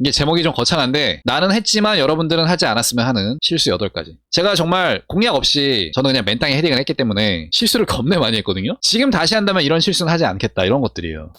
이게 제목이 좀 거창한데 나는 했지만 여러분들은 하지 않았으면 하는 실수 8가지. 제가 정말 공약 없이 저는 그냥 맨땅에 헤딩을 했기 때문에 실수를 겁내 많이 했거든요. 지금 다시 한다면 이런 실수는 하지 않겠다 이런 것들이에요.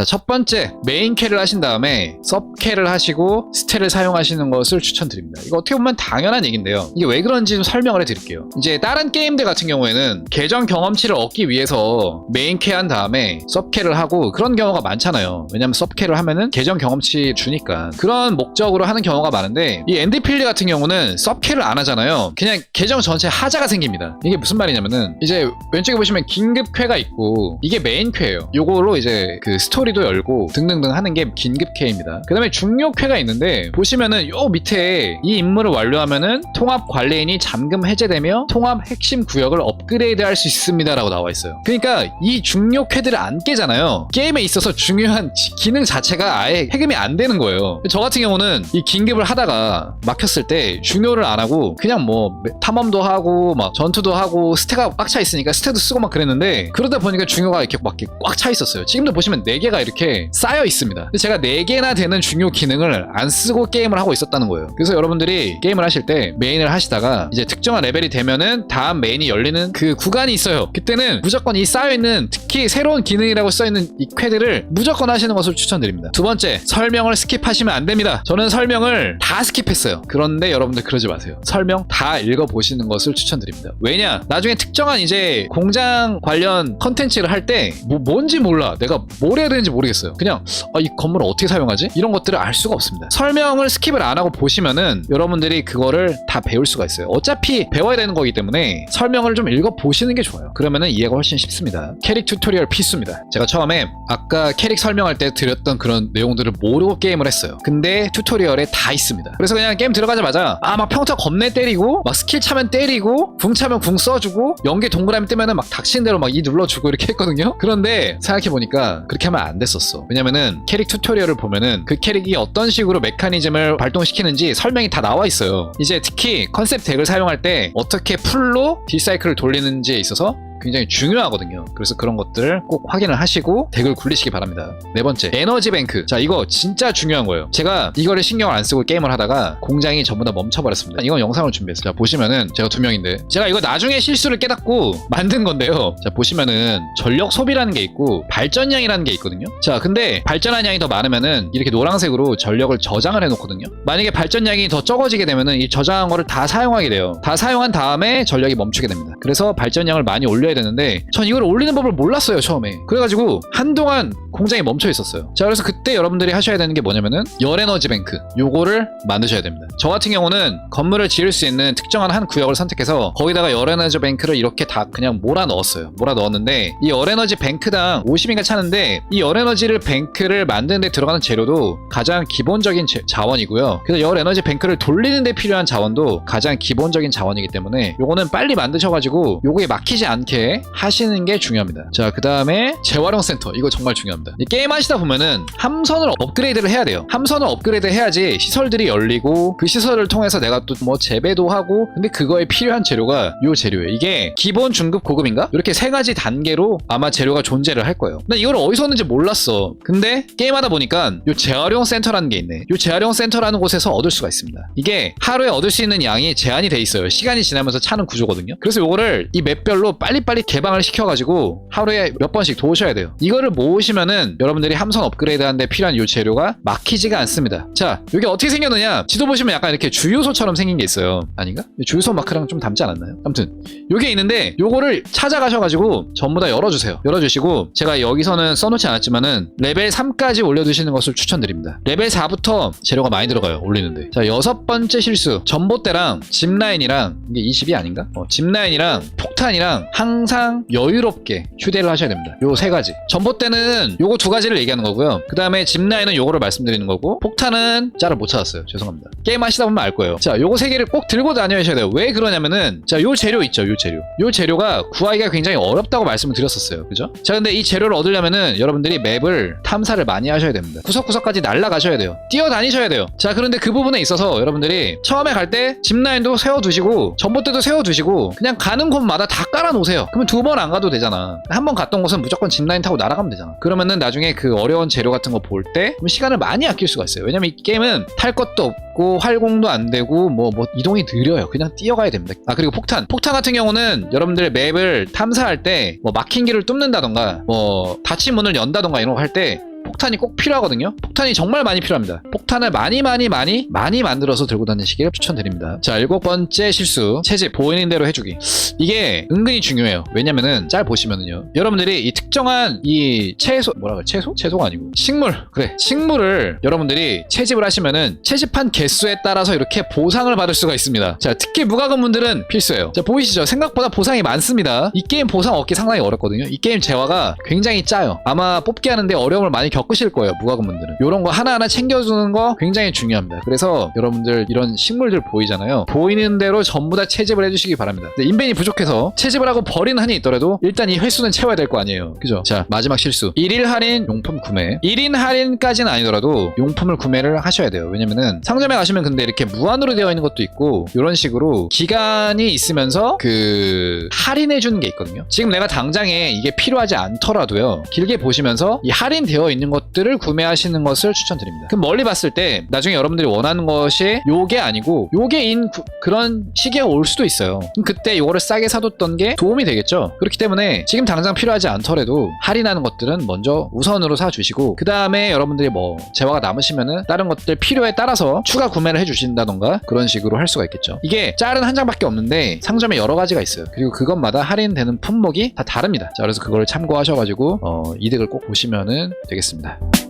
자, 첫 번째 메인 캐를 하신 다음에 섭 캐를 하시고 스텔을 사용하시는 것을 추천드립니다. 이거 어떻게 보면 당연한 얘기인데요. 이게 왜 그런지 좀 설명을 해드릴게요. 이제 다른 게임들 같은 경우에는 계정 경험치를 얻기 위해서 메인 캐한 다음에 섭 캐를 하고 그런 경우가 많잖아요. 왜냐면 섭 캐를 하면은 계정 경험치 주니까 그런 목적으로 하는 경우가 많은데 이 엔드필드 같은 경우는 섭 캐를 안 하잖아요. 그냥 계정 전체 하자가 생깁니다. 이게 무슨 말이냐면은 이제 왼쪽에 보시면 긴급 퀘가 있고 이게 메인 퀘예요. 요거로 이제 그 스토리 도 열고 등등등 하는 게 긴급 퀘입니다. 그 다음에 중요 퀘가 있는데 보시면은 요 밑에 이 임무를 완료하면은 통합 관리인이 잠금 해제되며 통합 핵심 구역을 업그레이드 할 수 있습니다 라고 나와 있어요. 그러니까 이 중요 퀘들을 안 깨잖아요. 게임에 있어서 중요한 지- 기능 자체가 아예 해금이 안 되는 거예요. 저 같은 경우는 이 긴급을 하다가 막혔을 때 중요를 안 하고 그냥 뭐 탐험도 하고 막 전투도 하고 스태가 꽉 차 있으니까 스태도 쓰고 막 그랬는데 그러다 보니까 중요가 이렇게 막 꽉 차 있었어요. 지금도 보시면 4개가 이렇게 쌓여 있습니다. 제가 4개나 되는 중요 기능을 안 쓰고 게임을 하고 있었다는 거예요. 그래서 여러분들이 게임을 하실 때 메인을 하시다가 이제 특정한 레벨이 되면은 다음 메인이 열리는 그 구간이 있어요. 그때는 무조건 이 쌓여 있는 특히 새로운 기능이라고 써 있는 이 퀘들을 무조건 하시는 것을 추천드립니다. 두 번째, 설명을 스킵하시면 안 됩니다. 저는 설명을 다 스킵했어요. 그런데 여러분들 그러지 마세요. 설명 다 읽어보시는 것을 추천드립니다. 왜냐? 나중에 특정한 이제 공장 관련 컨텐츠를 할 때 뭐, 뭔지 몰라. 내가 뭘 해야 되는지 모르겠어요. 그냥 아, 이 건물을 어떻게 사용하지? 이런 것들을 알 수가 없습니다. 설명을 스킵을 안 하고 보시면은 여러분들이 그거를 다 배울 수가 있어요. 어차피 배워야 되는 거기 때문에 설명을 좀 읽어 보시는 게 좋아요. 그러면은 이해가 훨씬 쉽습니다. 캐릭 튜토리얼 필수입니다. 제가 처음에 아까 캐릭 설명할 때 드렸던 그런 내용들을 모르고 게임을 했어요. 근데 튜토리얼에 다 있습니다. 그래서 그냥 게임 들어가자마자 아 막 평타 겁내 때리고 막 스킬 차면 때리고 궁 차면 궁 써주고 연계 동그라미 뜨면은 막 닥친 대로 막 이 눌러주고 이렇게 했거든요. 그런데 생각해 보니까 그렇게 하면 안 됐었어. 왜냐면은 캐릭 튜토리얼을 보면은 그 캐릭이 어떤 식으로 메커니즘을 발동시키는지 설명이 다 나와 있어요. 이제 특히 컨셉 덱을 사용할 때 어떻게 풀로 딜사이클을 돌리는지에 있어서 굉장히 중요하거든요. 그래서 그런 것들을 꼭 확인을 하시고 덱을 굴리시기 바랍니다. 네 번째, 에너지 뱅크. 자, 이거 진짜 중요한 거예요. 제가 이거를 신경을 안 쓰고 게임을 하다가 공장이 전부 다 멈춰버렸습니다. 이건 영상을 준비했어요. 자, 보시면은 제가 두 명인데 제가 이거 나중에 실수를 깨닫고 만든 건데요. 자, 보시면은 전력 소비라는 게 있고 발전량이라는 게 있거든요. 자, 근데 발전한 양이 더 많으면은 이렇게 노란색으로 전력을 저장을 해놓거든요. 만약에 발전량이 더 적어지게 되면은 이 저장한 거를 다 사용하게 돼요. 다 사용한 다음에 전력이 멈추게 됩니다. 그래서 발전량을 많이 올려 야 되는데 전 이걸 올리는 법을 몰랐어요 처음에. 그래가지고 한동안 공장이 멈춰 있었어요. 자, 그래서 그때 여러분들이 하셔야 되는 게 뭐냐면은 열 에너지 뱅크 요거를 만드셔야 됩니다. 저 같은 경우는 건물을 지을 수 있는 특정한 한 구역을 선택해서 거기다가 열 에너지 뱅크를 이렇게 다 그냥 몰아 넣었어요. 몰아 넣었는데 이 열 에너지 뱅크당 50인가 차는데 이 열 에너지를 뱅크를 만드는 데 들어가는 재료도 가장 기본적인 제- 자원이고요. 그래서 열 에너지 뱅크를 돌리는 데 필요한 자원도 가장 기본적인 자원이기 때문에 요거는 빨리 만드셔가지고 요거에 막히지 않게 하시는 게 중요합니다. 자, 그 다음에 재활용 센터. 이거 정말 중요합니다. 이 게임 하시다 보면은 함선을 업그레이드를 해야 돼요. 함선을 업그레이드 해야지 시설들이 열리고 그 시설을 통해서 내가 또 뭐 재배도 하고 근데 그거에 필요한 재료가 요 재료예요. 이게 기본, 중급, 고급인가? 이렇게 세 가지 단계로 아마 재료가 존재를 할 거예요. 나 이걸 어디서 얻는지 몰랐어. 근데 게임하다 보니까 요 재활용 센터라는 게 있네. 요 재활용 센터라는 곳에서 얻을 수가 있습니다. 이게 하루에 얻을 수 있는 양이 제한이 돼 있어요. 시간이 지나면서 차는 구조거든요. 그래서 요거를 이 맵별로 빨리 빨리 개방을 시켜가지고 하루에 몇 번씩 도우셔야 돼요. 이거를 모으시면은 여러분들이 함선 업그레이드 하는데 필요한 요 재료가 막히지가 않습니다. 자, 이게 어떻게 생겼느냐? 지도 보시면 약간 이렇게 주유소처럼 생긴 게 있어요. 아닌가? 주유소 마크랑 좀 닮지 않았나요? 아무튼 요게 있는데 요거를 찾아가셔가지고 전부 다 열어주세요. 열어주시고 제가 여기서는 써놓지 않았지만은 레벨 3까지 올려두시는 것을 추천드립니다. 레벨 4부터 재료가 많이 들어가요. 올리는데. 자 여섯 번째 실수 전봇대랑 짚라인이랑 이게 20이 아닌가? 어, 짚라인이랑 폭탄이랑 항상 여유롭게 휴대를 하셔야 됩니다. 요 세 가지. 전봇대는 요거 두 가지를 얘기하는 거고요. 그 다음에 짚라인은 요거를 말씀드리는 거고 폭탄은 짤을 못 찾았어요. 죄송합니다. 게임 하시다 보면 알 거예요. 자 요거 세 개를 꼭 들고 다녀야 돼요. 왜 그러냐면은 자 요 재료 있죠. 요 재료. 요 재료가 구하기가 굉장히 어렵다고 말씀을 드렸었어요. 그죠? 자 근데 이 재료를 얻으려면은 여러분들이 맵을 탐사를 많이 하셔야 됩니다. 구석구석까지 날아가셔야 돼요. 뛰어다니셔야 돼요. 자 그런데 그 부분에 있어서 여러분들이 처음에 갈 때 짚라인도 세워두시고 전봇대도 세워두시고 그냥 가는 곳마다 다 깔아놓으세요. 가세요. 그러면 두 번 안 가도 되잖아. 한 번 갔던 곳은 무조건 짚라인 타고 날아가면 되잖아. 그러면은 나중에 그 어려운 재료 같은 거 볼 때 시간을 많이 아낄 수가 있어요. 왜냐면 이 게임은 탈 것도 없고 활공도 안 되고 뭐, 뭐 이동이 느려요. 그냥 뛰어가야 됩니다. 아 그리고 폭탄. 폭탄 같은 경우는 여러분들 맵을 탐사할 때 뭐 막힌 길을 뚫는다던가 뭐 닫힌 문을 연다던가 이런 거 할 때 폭탄이 꼭 필요하거든요. 폭탄이 정말 많이 필요합니다. 폭탄을 많이 많이 많이 많이 만들어서 들고 다니시기를 추천드립니다. 자 일곱 번째 실수 채집 보이는 대로 해주기. 이게 은근히 중요해요. 왜냐면은 짤 보시면은요. 여러분들이 이 특정한 이 채소 뭐라 그래 채소? 채소가 아니고 식물 그래 식물을 여러분들이 채집을 하시면은 채집한 개수에 따라서 이렇게 보상을 받을 수가 있습니다. 자 특히 무과금 분들은 필수예요. 자 보이시죠? 생각보다 보상이 많습니다. 이 게임 보상 얻기 상당히 어렵거든요. 이 게임 재화가 굉장히 짜요. 아마 뽑기 하는데 어려움을 많이 겪으실 거예요. 무과금 분들은 이런 거 하나하나 챙겨주는 거 굉장히 중요합니다. 그래서 여러분들 이런 식물들 보이잖아요. 보이는 대로 전부 다 채집을 해주시기 바랍니다. 인벤이 부족해서 채집을 하고 버리는 한이 있더라도 일단 이 횟수는 채워야 될 거 아니에요. 그죠? 자 마지막 실수. 1일 할인 용품 구매. 1인 할인까지는 아니더라도 용품을 구매를 하셔야 돼요. 왜냐면은 상점에 가시면 근데 이렇게 무한으로 되어 있는 것도 있고 이런 식으로 기간이 있으면서 그 할인해 주는 게 있거든요. 지금 내가 당장에 이게 필요하지 않더라도요. 길게 보시면서 이 할인되어 있는 것들을 구매하시는 것을 추천드립니다. 그럼 멀리 봤을 때 나중에 여러분들이 원하는 것이 요게 아니고 요게 인 구- 그런 시기가 올 수도 있어요. 그때 요거를 싸게 사뒀던 게 도움이 되겠죠. 그렇기 때문에 지금 당장 필요하지 않더라도 할인하는 것들은 먼저 우선으로 사주시고 그 다음에 여러분들이 뭐 재화가 남으시면은 다른 것들 필요에 따라서 추가 구매를 해주신다던가 그런 식으로 할 수가 있겠죠. 이게 짤은 한 장밖에 없는데 상점에 여러 가지가 있어요. 그리고 그것마다 할인되는 품목이 다 다릅니다. 자 그래서 그걸 참고하셔가지고 어, 이득을 꼭 보시면은 되 겠습니다.